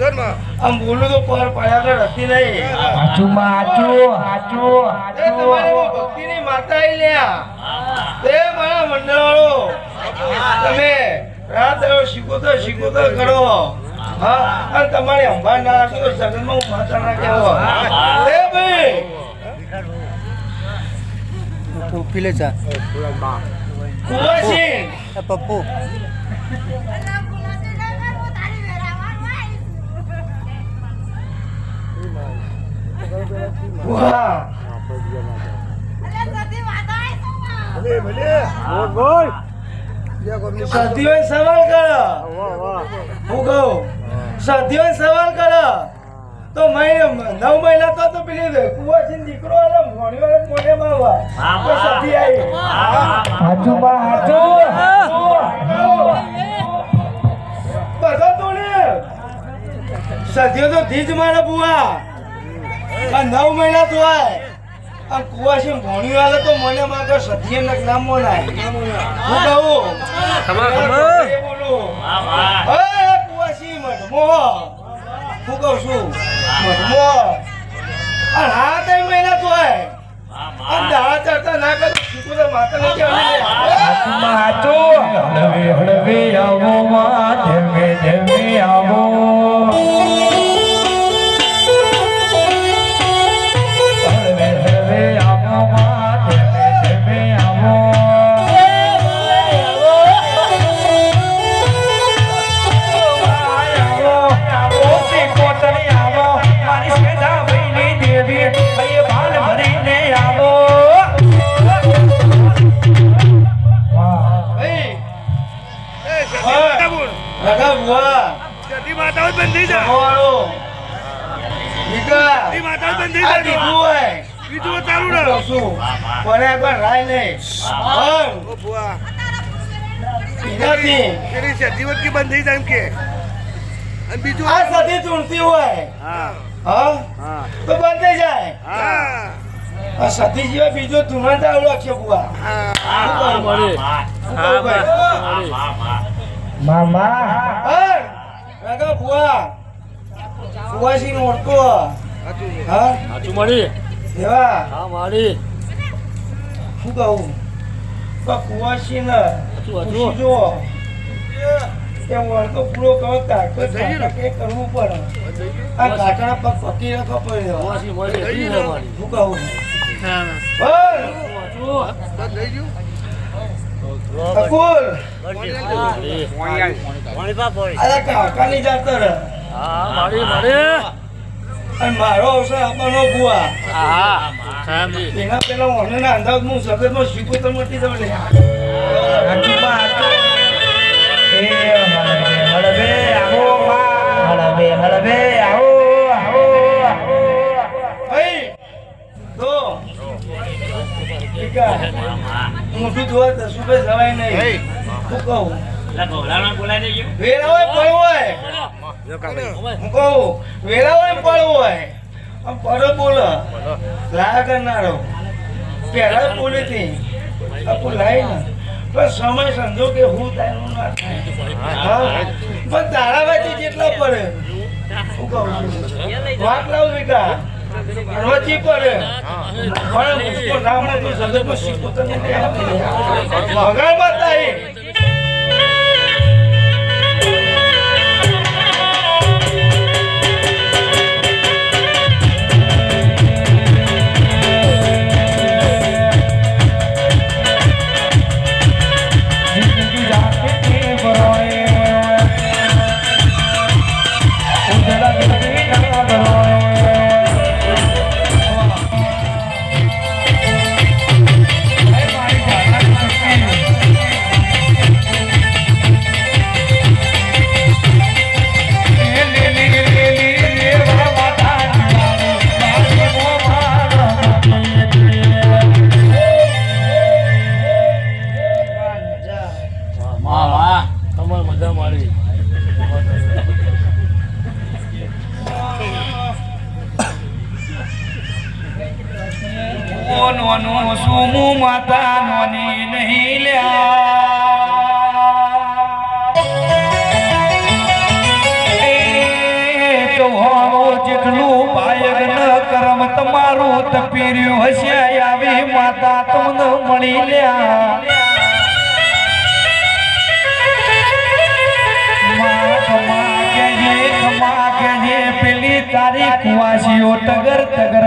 આમ બોલું તો પર પડ્યા તો નથી નહીં. એ તમારે એમાં ભક્તિની માતા આઈ લ્યા તે મારા મંડળવાળો. તમે રાત દાડો શીખોતર શીખોતર કરો. હા અને તમારી અંબાર ના રાખો તો હું માતા ના કહેવો એ ભાઈ. પીલે ચા પપ્પુ. વાહ સદીઓએ સવાલ કરો હું કહું સદીઓએ સવાલ કરો તો મહિને નવ મહિના તો તો પેલી કુંવરસિંહ દીકરો અને ભોણી વાળા મોઢે માં તો સદી આવી. હાચું બધા તો ને સદીઓ તો ધીજ મારે બુઆ. નવ મહિના તો આય આ કુવાસી ભણી વાળા તો મને માગો તો સદીએ નક નામ મોનાય હું કહું? એ બોલું. એ કુવાસી મઢમો. હું કહું છું મઢમો. આ હા ત્રણ મહિના તો આય આ દાડા ચડતા ના કરે શીખું તો માતા ને હાચુમાં હાચું લગા બુઆ સવાળો દીકરા આ દીકરું હોય. કહું છું પણ એકવાર રાય નહીં. પણ એનાથી બંધ થઈ જાય એમ કે. અને બીજું આ સદી ચૂંટતી હોય. હા. હા હા. તો બંધ થઈ જાય. હા. આ સતી બીજો ધુમાન ચાલુ રાખશે બુઆ શું શું ભાઈ? મામા. હા લગા બુઆ બુઆસી નો ઓળખો હા. એવા શું કહું? તો કુવાસી ને પૂછી જુઓ. કે વળતો પૂરો કરો કાઢતા કંઈ કરવું પડે આ કાઢણા પગ પકી રાખો પડે શું કહું? બોલ ગયું અકુલ અરે કાકા ની જાતર અને મારો અવસર આપવાનો બુઆ એના પેલા ઓને ના અંદાજ હું સગતમાં શીખું તો મટી દઉં છે. મોટું જોવા દસ રૂપિયા જવાય નહીં. શું કહું. વેલા હોય. પડવું હોય હું કહું વેલા હોય. પડવું હોય પડો બોલો. લાયા કરનારો. પહેલા બોલી હતી આપું લાવી ને. પણ સમય સમજો કે હું તારું ના થાય. પણ તારા જેટલા પડે. શું કહું વાત લાવ વિકા રચી પડે. પણ ના મળે તો જગતમાં શીખો તો નથી નોનો સુમુ માતા નોની નહીં લ્યા તમારું તપીર્યું હશે આવી માતા તમને મળી લ્યા પેલી તારી કુવાસીઓ ટગર ટગર